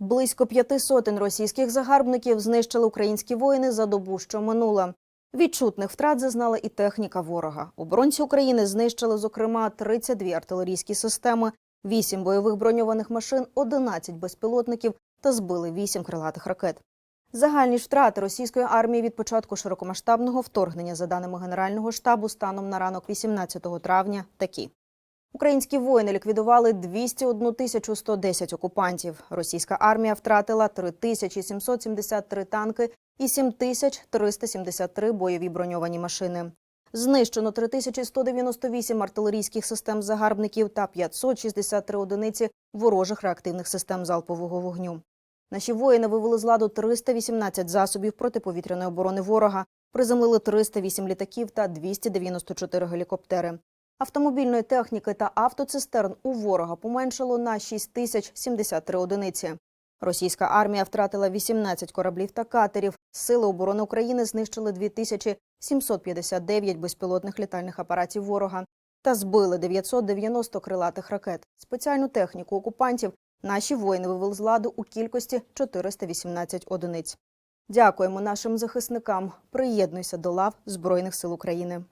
Близько п'яти сотень російських загарбників знищили українські воїни за добу, що минула. Відчутних втрат зазнала і техніка ворога. Оборонці України знищили, зокрема, 32 артилерійські системи, 8 бойових броньованих машин, 11 безпілотників та збили 8 крилатих ракет. Загальні втрати російської армії від початку широкомасштабного вторгнення, за даними Генерального штабу, станом на ранок 18 травня, такі. Українські воїни ліквідували 201 тисячу 110 окупантів. Російська армія втратила 3773 танки і 7373 бойові броньовані машини. Знищено 3198 артилерійських систем загарбників та 563 одиниці ворожих реактивних систем залпового вогню. Наші воїни вивели з ладу 318 засобів протиповітряної оборони ворога, приземлили 308 літаків та 294 гелікоптери. Автомобільної техніки та автоцистерн у ворога поменшало на 6073 одиниці. Російська армія втратила 18 кораблів та катерів. Сили оборони України знищили 2759 безпілотних літальних апаратів ворога та збили 990 крилатих ракет. Спеціальну техніку окупантів наші воїни вивели з ладу у кількості 418 одиниць. Дякуємо нашим захисникам. Приєднуйся до лав Збройних сил України.